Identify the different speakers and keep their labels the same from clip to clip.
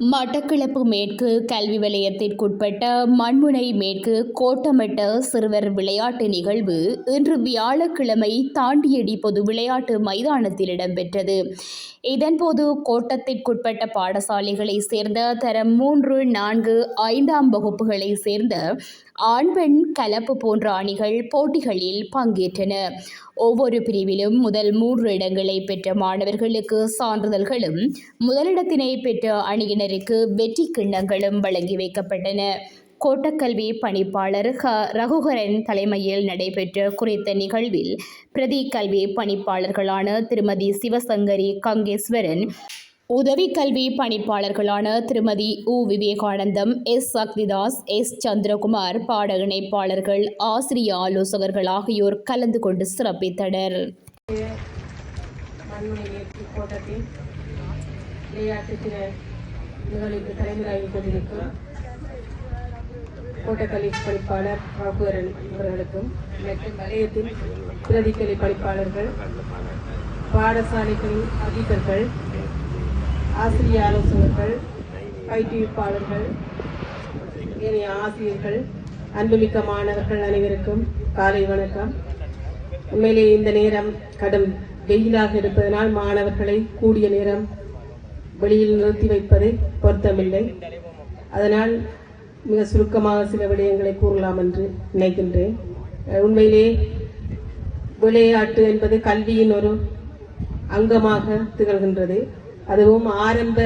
Speaker 1: மட்டக்களப்பு மேற்கு கல்வி வலயத்திற்குட்பட்ட மண்முனை மேற்கு கோட்டமட்ட சிறுவர் விளையாட்டு நிகழ்வு இன்று வியாழக்கிழமை தாண்டியடி பொது விளையாட்டு மைதானத்தில் இடம்பெற்றது. இதன்போது கோட்டத்திற்குட்பட்ட பாடசாலைகளைச் சேர்ந்த தரம் மூன்று நான்கு ஐந்தாம் வகுப்புகளைச் சேர்ந்த ஆண் பெண் கலப்பு போன்ற அணிகள் போட்டிகளில் பங்கேற்றன. ஒவ்வொரு பிரிவிலும் முதல் மூன்று இடங்களை பெற்ற மாணவர்களுக்கு சான்றிதழ்களும் முதலிடத்தினை பெற்ற அணியினருக்கு வெற்றி கிண்ணங்களும் வழங்கி வைக்கப்பட்டன. கோட்டக்கல்வி பணிப்பாளர் ஹ ரகுகரன் தலைமையில் நடைபெற்ற குறித்த நிகழ்வில் பிரதி கல்வி பணிப்பாளர்களான திருமதி சிவசங்கரி கங்கேஸ்வரன் உதவி கல்வி பணிப்பாளர்களான திருமதி உ. விவேகானந்தம் எஸ். சக்திதாஸ் எஸ். சந்திரகுமார் பாட இணைப்பாளர்கள் ஆசிரிய ஆலோசகர்கள் ஆகியோர் கலந்து கொண்டு சிறப்பித்தனர்.
Speaker 2: கோட்டக்கலை மேற்கு கோட்டக்கல்வி அவர்களுக்கும் மற்றும் வலயத்தின் பிரதிக்கல்வி பணிப்பாளர்கள் பாடசாலைகளின் அதிபர்கள் ஆசிரிய ஆலோசகர்கள் பயிற்றுவிப்பாளர்கள் ஏனைய ஆசிரியர்கள் அன்புமிக்க மாணவர்கள் அனைவருக்கும் காலை வணக்கம். உண்மையிலே இந்த நேரம் கடும் வெயிலாக இருப்பதனால் மாணவர்களை கூடிய நேரம் வெளியில் நிறுத்தி வைப்பது பொருத்தமில்லை. அதனால் மிக சுருக்கமாக சில விடயங்களை கூறலாம் என்று நினைக்கின்றேன். உண்மையிலே விளையாட்டு என்பது கல்வியின் ஒரு அங்கமாக திகழ்கின்றது. அதுவும் ஆரம்ப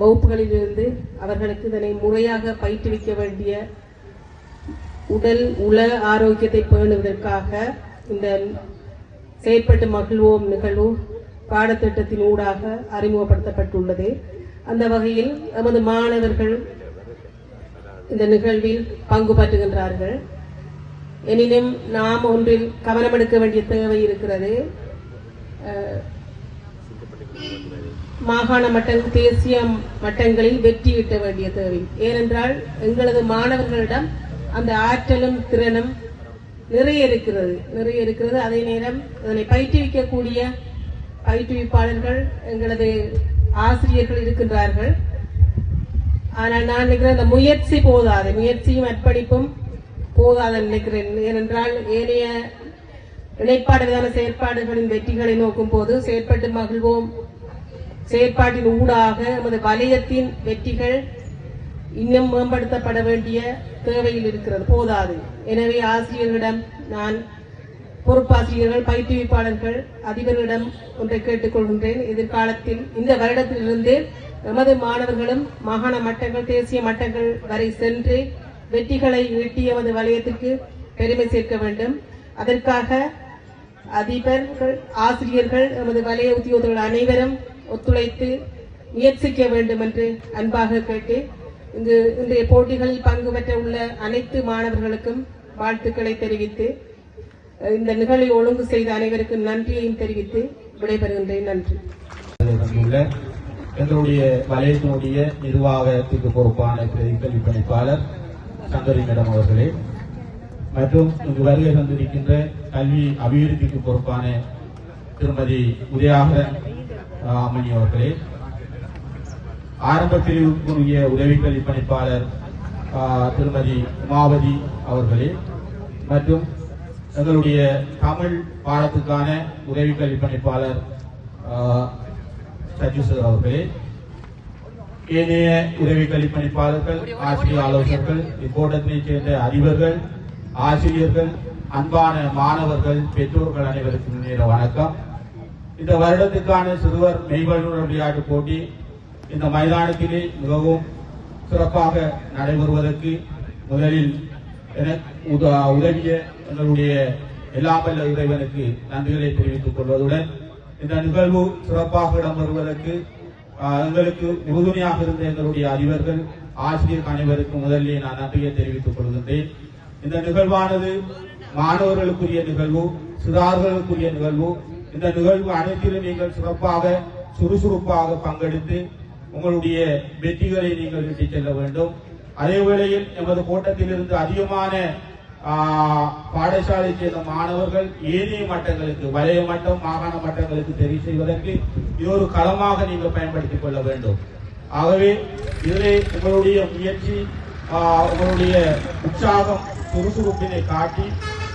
Speaker 2: வகுப்புகளிலிருந்து அவர்களுக்கு இதனை முறையாக பயிற்றுவிக்க வேண்டிய உடல் உள ஆரோக்கியத்தை பேணுவதற்காக இந்த செயற்பட்டு மகிழ்வோம் நிகழ்வு பாடத்திட்டத்தின் ஊடாக அறிமுகப்படுத்தப்பட்டுள்ளது. அந்த வகையில் நமது மாணவர்கள் இந்த நிகழ்வில் பங்கு பற்றுகின்றார்கள். எனினும் நாம் ஒன்றில் கவனம் எடுக்க வேண்டிய தேவை இருக்கிறது. மாகாண மட்டங்கள் தேசிய மட்டங்களில் வெற்றி விட்ட வேண்டிய தேவை. ஏனென்றால் எங்களது மாணவர்களிடம் அந்த ஆற்றலும் திறனும் நிறைய இருக்கிறது. நிறைய இருக்கிறது. அதே நேரம் அதனை பயிற்றுவிக்கக்கூடிய பயிற்றுவிப்பாளர்கள் எங்களது ஆசிரியர்கள் இருக்கின்றார்கள். ஆனால் நான் நினைக்கிறேன் அந்த முயற்சி போதாது. முயற்சியும் அர்ப்பணிப்பும் போதாது நினைக்கிறேன். ஏனென்றால் ஏனைய இணைப்பாடு செயற்பாடுகளின் வெற்றிகளை நோக்கும் போது செயற்பட்டு மகிழ்வோம். செயற்பாட்டின் ஊடாக நமது வலயத்தின் வெற்றிகள் இன்னும் மேம்படுத்தப்பட வேண்டிய தேவையில் இருக்கிறது. போதாது. எனவே ஆசிரியர்களிடம் நான் பொறுப்பாசிரியர்கள் பயிற்றுவிப்பாளர்கள் அதிபர்களிடம் ஒன்றை கேட்டுக்கொள்கின்றேன் எதிர்காலத்தில் இந்த வருடத்திலிருந்து எமது மாணவர்களும் மாகாண மட்டங்கள் தேசிய மட்டங்கள் வரை சென்று வெற்றிகளை ஈட்டி எமது வலயத்திற்கு பெருமை சேர்க்க வேண்டும். அதற்காக அதிபர்கள் ஆசிரியர்கள் எமது வலய உத்தியோகர்கள் அனைவரும் ஒத்துழைத்து முயற்சிக்க வேண்டும் என்று அன்பாக கேட்டு இங்கு இன்றைய போட்டிகளில் பங்கு பெற்ற உள்ள அனைத்து மாணவர்களுக்கும் வாழ்த்துக்களை தெரிவித்து இந்த நிகழ்வை ஒழுங்கு செய்த அனைவருக்கும் நன்றியையும் தெரிவித்து விடைபெறுகின்றேன். நன்றி.
Speaker 3: உள்ள எங்களுடைய வலயத்தினுடைய நிர்வாகத்துக்கு பொறுப்பான பிரதி கல்வி பணிப்பாளர் சந்தரி மேடம் அவர்களே மற்றும் இங்கு வருகை தந்திருக்கின்ற கல்வி அபிவிருத்திக்கு பொறுப்பான திருமதி உதயாகரன் அம்மணி அவர்களே. ஆரம்ப பிரிவுக்குரிய உதவி கல்வி பணிப்பாளர் திருமதி உமாவதி அவர்களே மற்றும் எங்களுடைய தமிழ் பாடத்துக்கான உதவி கல்வி பணிப்பாளர் சஜிசர் அவர்களே. ஏனைய உதவி கல்வி பணிப்பாளர்கள் ஆசிரியர் ஆலோசகர்கள் இக்கூட்டத்தினைச் சேர்ந்த அறிவர்கள் ஆசிரியர்கள் அன்பான மாணவர்கள் பெற்றோர்கள் அனைவருக்கும் நேர வணக்கம். இந்த வருடத்துக்கான சிறுவர் மெய்வல்லுநர் விளையாட்டு போட்டி இந்த மைதானத்திலே மிகவும் சிறப்பாக நடைபெறுவதற்கு முதலில் என- உத- உதவிய எங்களுடைய எல்லா வல்ல இறைவனுக்கு நன்றிகளை தெரிவித்துக் கொள்வதுடன் இந்த நிகழ்வு சிறப்பாக இடம்பெறுவதற்கு எங்களுக்கு உறுதுணையாக இருந்த எங்களுடைய அறிவர்கள் ஆசிரியர் அனைவருக்கும் முதலில் நான் நன்றியை தெரிவித்துக் கொள்கின்றேன். இந்த நிகழ்வானது மாணவர்களுக்குரிய நிகழ்வு சிறார்களுக்குரிய நிகழ்வு இந்த நிகழ்வு அனைத்திலும் நீங்கள் சிறப்பாக சுறுசுறுப்பாக பங்கெடுத்து உங்களுடைய வெற்றிகளை நீங்கள் இட்டுச் செல்ல வேண்டும். அதே வேளையில் எமது கூட்டத்திலிருந்து அதிகமான பாடசாலை சேர்ந்த மாணவர்கள் ஏனைய மட்டங்களுக்கு வலய மட்டம் மாகாண மட்டங்களுக்கு தெரிவு செய்வதற்கு இது ஒரு களமாக நீங்கள் பயன்படுத்திக் கொள்ள வேண்டும். ஆகவே இதிலே உங்களுடைய முயற்சி உங்களுடைய உற்சாகம் சுறுசுறுப்பினை காட்டி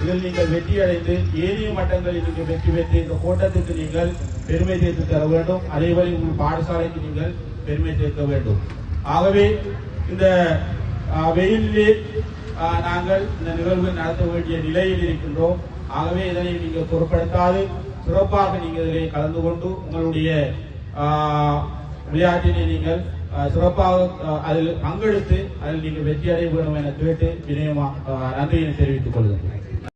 Speaker 3: இதில் நீங்கள் வெற்றி அடைந்து ஏனைய மட்டங்களில் நீங்கள் வெற்றி பெற்று இந்த கோட்டத்துக்கு நீங்கள் பெருமை சேர்த்து தர வேண்டும். அதேபோல உங்கள் பாடசாலைக்கு நீங்கள் பெருமை சேர்க்க வேண்டும். ஆகவே இந்த வெயிலிலே நாங்கள் இந்த நிகழ்வு நடத்த வேண்டிய நிலையில் இருக்கின்றோம். ஆகவே இதனை நீங்கள் பொருட்படுத்தாது. சிறப்பாக நீங்கள் இதிலே கலந்து கொண்டு உங்களுடைய விளையாட்டினை நீங்கள் சிறப்பாக அதில் பங்கெடுத்து அதில் நீங்கள் வெற்றி அடைய வேண்டும் என கேட்டு வினயமா நன்றியை தெரிவித்துக் கொள்கிறேன்.